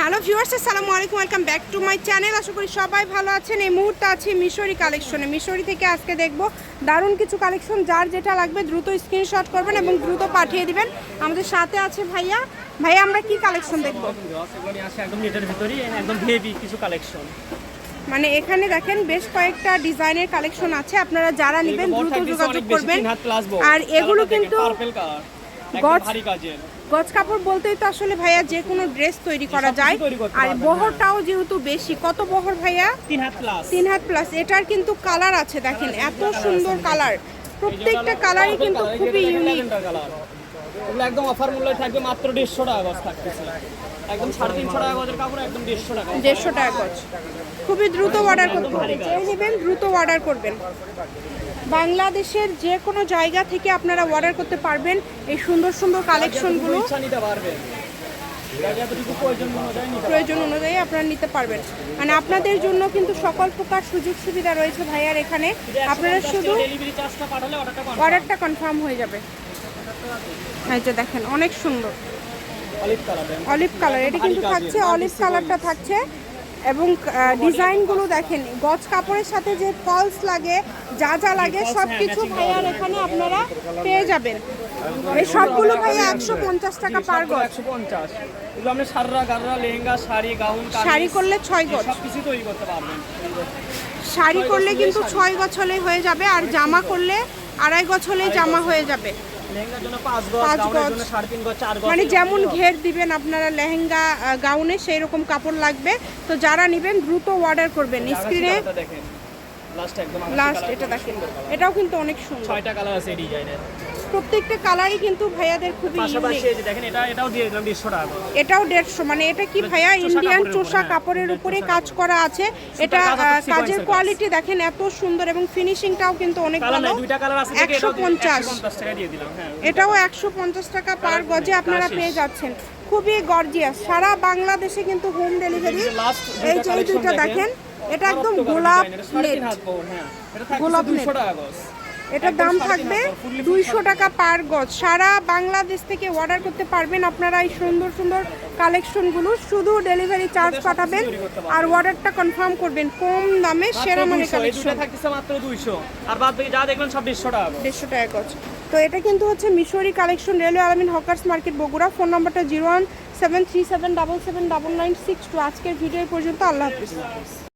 Hello viewers আসসালামু আলাইকুম welcome back to my channel. আশা করি সবাই ভালো আছেন। এই মুহূর্তে আছি মিশরি কালেকশনে। মিশরি থেকে আজকে দেখব দারুণ কিছু কালেকশন যার যেটা লাগবে দ্রুত স্ক্রিনশট করবেন এবং দ্রুত পাঠিয়ে দিবেন। আমাদের সাথে আছে ভাইয়া। ভাইয়া আমরা কি কালেকশন দেখব? একদম নেটের একদম হেভি কিছু কালেকশন মানে এখানে দেখেন বেশ কয়েকটা ডিজাইনের কালেকশন আছে। আপনারা যারা নেবেন দ্রুত যোগাযোগ করবেন। আর এগুলো কিন্তু গজ- ভারী কাজের। গজ কাপড় বলতেই তো আসলে ভাইয়া যে কোনো ড্রেস তৈরি করা যায়। আর বহরটাও যেহেতু বেশি কত বহর ভাইয়া? তিন হাত প্লাস তিন হাত প্লাস এটার কিন্তু কালার আছে দেখেন এত সুন্দর কালার প্রত্যেকটা কালারই কিন্তু খুবই ইউনিক এগুলো একদম অফার মূল্য থাকবে মাত্র দেড়শো টাকা গজ থাকতেছে। একদম সাড়ে তিনশো টাকা গজের কাপড় একদম দেড়শো টাকা দেড়শো টাকা গজ। খুবই দ্রুত অর্ডার করতে হবে। যেই নেবেন দ্রুত অর্ডার করবেন। বাংলাদেশের যে কোনো জায়গা থেকে আপনারা অর্ডার করতে পারবেন এই সুন্দর সুন্দর কালেকশনগুলো প্রয়োজন অনুযায়ী আপনারা নিতে পারবেন। মানে আপনাদের জন্য কিন্তু সকল প্রকার সুযোগ সুবিধা রয়েছে ভাইয়ার এখানে। আপনারা শুধু অর্ডারটা কনফার্ম হয়ে যাবে। এই যে দেখেন অনেক সুন্দর। অলিভ কালার অলিভ কালার এটা কিন্তু থাকছে অলিভ কালারটা থাকছে। এবং ডিজাইনগুলো দেখেন গজ কাপড়ের সাথে যে ফলস লাগে যা যা লাগে সব কিছু ভাইয়ার এখানে আপনারা পেয়ে যাবেন। এই সবগুলো ভাইয়া একশো পঞ্চাশ টাকা পার গজ। একশো পঞ্চাশ। এগুলো আপনি সাররা গাররা লেহেঙ্গা শাড়ি গাউন শাড়ি করলে ছয় গজ। সব কিছু তৈরি করতে পারবেন। শাড়ি করলে কিন্তু ছয় গজ হলে হয়ে যাবে আর জামা করলে আড়াই গজ হলে জামা হয়ে যাবে। পাঁচ গজ মানে যেমন ঘের দিবেন আপনারা লেহেঙ্গা গাউনে সেই রকম কাপড় লাগবে। তো যারা নেবেন দ্রুত অর্ডার করবেন স্ক্রিনে। লাস্ট এটা দেখেন। এটাও কিন্তু অনেক সুন্দর। ছয়টা কালার আছে এই ডিজাইনের প্রত্যেকটা কালারই কিন্তু ভাইয়াদের খুবই দেখেন এটা এটাও দিয়ে দিলাম দেড়শো টাকা এটাও দেড়শো মানে এটা কি ভাইয়া চোষা ইন্ডিয়ান চোষা কাপড়ের হ্যাঁ, উপরে কাজ করা আছে। এটা কাজের কোয়ালিটি দেখেন এত সুন্দর এবং ফিনিশিংটাও কিন্তু অনেক ভালো। একশো পঞ্চাশ 150 টাকা দিয়ে দিলাম হ্যাঁ এটাও একশো পঞ্চাশ টাকা পার গজে আপনারা পেয়ে যাচ্ছেন। খুবই গর্জিয়াস সারা বাংলাদেশে কিন্তু হোম ডেলিভারি এই যে এই দুইটা দেখেন। এটা একদম গোলাপ নেট হ্যাঁ। গোলাপ 200 net। টাকা গজ। এটার দাম থাকবে দুইশো টাকা পার গজ। সারা বাংলাদেশ থেকে অর্ডার করতে পারবেন আপনারা এই সুন্দর সুন্দর কালেকশনগুলো শুধু ডেলিভারি চার্জ পাঠাবেন। আর অর্ডারটা কনফার্ম করবেন কম দামে সেরা মানে কালেকশন থাকতেছে মাত্র 200 আর বাদ বাকি যা দেখবেন সব 150 টাকা দেড়শো টাকা গজ। তো এটা কিন্তু হচ্ছে Mishri collection railway Alamin hawkers market Bogura. Phone নাম্বারটা zero one seven three seven double seven double nine six two. আজকের ভিডিও পর্যন্ত। আল্লাহ হাফিজ।